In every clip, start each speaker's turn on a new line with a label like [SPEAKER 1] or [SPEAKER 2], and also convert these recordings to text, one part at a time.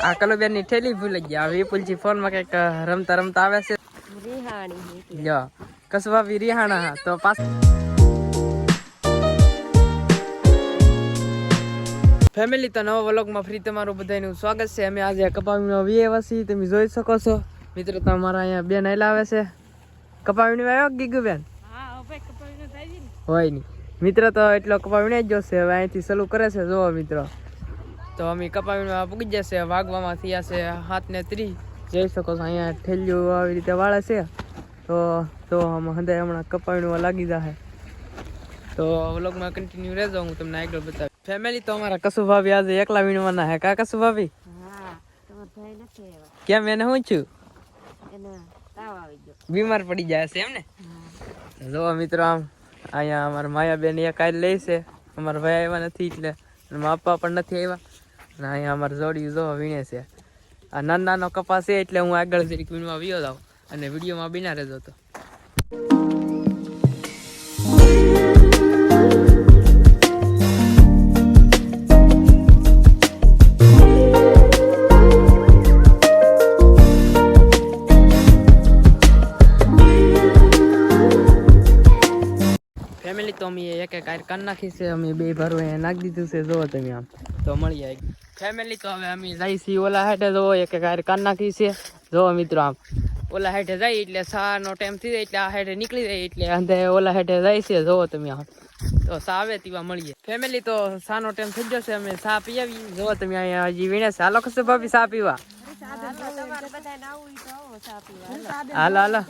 [SPEAKER 1] આ કલોબેનની ઠેલી ભૂલી ગયા. વિપુલજી ફોનમાં કંઈક રમતા રમતા આવે છે.
[SPEAKER 2] રિહાણી
[SPEAKER 1] જો કસવા બી રિહાણા હા તો પાસ ફેમિલી તો નવા વ્લોગમાં ફ્રી તમારું બધાનું સ્વાગત છે. અમે આજે કપાવીનો છીએ તમે જોઈ શકો છો. મિત્રો તમારા અહીંયા બેન આયલા આવે છે. કપાવીને આવ્યો ગીગુ બેન? હોય નહીં મિત્ર તો એટલો કપાવીને જ જોશે. હવે અહીંથી સલું કરે છે. જોવો મિત્રો. તો અમે કપાવીમાં પૂગી જશે વાગવામાં થયા છે સાત ને ત્રી જઈ શકો છો અહીંયા ઠેલિયું આવી રીતે વાળે છે. તો તો હંદાય હમણાં કપાવીમાં લાગી જશે તો વ્લોગમાં કન્ટિન્યુ રહેજો હું તમને આગળ બતાવીશ. ફેમિલી તો અમારા કસુ ભાભી આજે એકલા વીણવાના હે કા કસુ ભાભી? કેમ એને હું છું? બીમાર પડી જાય છે એમ ને? જો મિત્રો આમ અહીંયા અમારા માયાબેન એક કાલ લે છે. અમારા ભાઈ આવ્યા નથી એટલે અને મારા પપ્પા પણ નથી આવ્યા. અહીંયા અમારે જોડી જો વીણે છે. આ નાનો નાનો કપાસ છે એટલે હું આગળ જરીક વીણવા વ્યો જાઉં અને વિડીયોમાં બિના રહેજો તો. ફેમિલી તો અમે એક એક આર કાન નાખી છે, અમે બે ભરવા નાખી દીધું છે જોવો તમે આમ. તો મળી જાય ફેમિલી તો હવે અમે જઈ છીએ ઓલા હેઠે જો એક આર કાન છે. જોવો મિત્રો આમ, ઓલા હેઠે જાય એટલે સા નો ટાઈમ થઈ જાય એટલે આ હેઠે નીકળી જાય એટલે અંધે ઓલા હેઠે જાય છે. જોવો તમે આમ, તો સા આવે તેવા મળીએ. ફેમિલી તો સા નો ટાઈમ થઈ જશે અમે સા પી આવી જોવો તમે અહીંયા હજી વીણે હાલો કશે ભાભી સા પીવા? હાલો હાલો.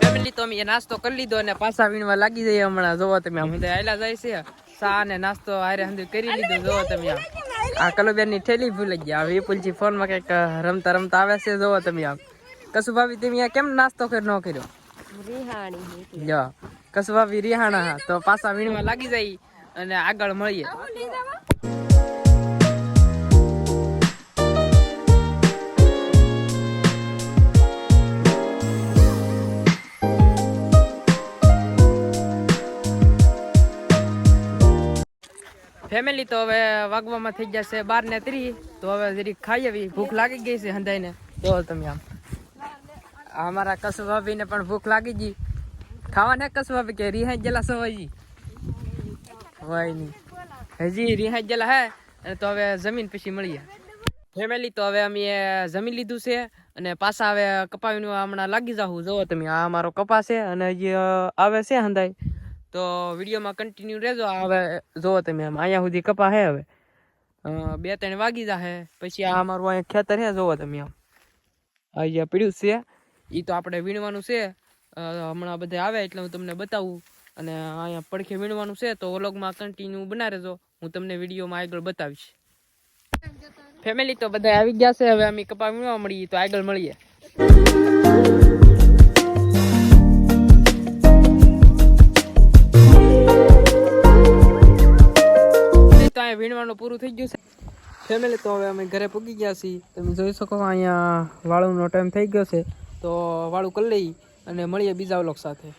[SPEAKER 1] ફેમિલી તો અમે નાસ્તો કરી લીધો અને પાછા વીણવા લાગી જઈએ હમણાં. જોવો તમે આમ આયલા જાય છે. સા ને નાસ્તો હારે હંધી કરી લીધો જોવો તમે આમ આ કલુબેનની ઠેલી ભૂલી ગયા. વિપુલજી ફોનમાં કંઈક રમતા રમતા આવે છે જોવો તમે આમ કશું ભાભી તમે કેમ નાસ્તો કરી ન કર્યો?
[SPEAKER 2] રિહાણી
[SPEAKER 1] જો કસુ ભાભી રિહાણા તો પાછા વીણવા લાગી જાય અને આગળ મળીએ. ફેમિલી તો હવે વાગવામાં થઈ જશે બાર ને ત્રી તો હવે જરીક ખાઈ આવી. ભૂખ લાગી ગઈ છે હંધાઈને. તો તમે આમ. અમારા કસુ ભાભીને પણ ભૂખ લાગી ગઈ. ખાવાને કસુ ભાભી કે રિહાઈ જેલા સવાજી? હોય નહીં હજી રિહાઈ જેલા હે. અને તો હવે જમીન પછી મળીએ. ફેમિલી તો હવે અમે જમી લીધું છે. અને પાછા હવે કપાવીનું હમણાં લાગી જાવું જોવો તમે, આ અમારો કપા છે અને હજી આવે છે હંધાઈ. તો વિડીયોમાં કન્ટિન્યુ રહેજો. હવે જોવો તમે, આમ અહીંયા સુધી કપા હે હવે. બે ત્રણ વાગી જાહે. પછી આ અમારું અહીંયા ખેતર હે જોવો તમે આમ. અહીંયા પીડ્યું છે એ તો આપણે વીણવાનું છે. હમણાં બધે આવે એટલે હું તમને બતાવું. અને અહીંયા પડખે વીણવાનું છે, તો વ્લોગમાં કન્ટિન્યુ બના રહેજો. હું તમને વિડીયોમાં આગળ બતાવીશ. ફેમિલી તો બધા આવી ગયા છે, હવે અમે કપા વીણવા મળીએ, તો આગળ મળીએ. તો અહીંયા વીણવાનું પૂરું થઈ ગયું છે. ફેમિલી તો હવે અમે ઘરે પૂગી ગયા છીએ. તમે જોઈ શકો અહીંયા વાળુનો ટાઈમ થઈ ગયો છે. તો વાળું કરી લઈ અને મળીએ બીજા વ્લોગ સાથે.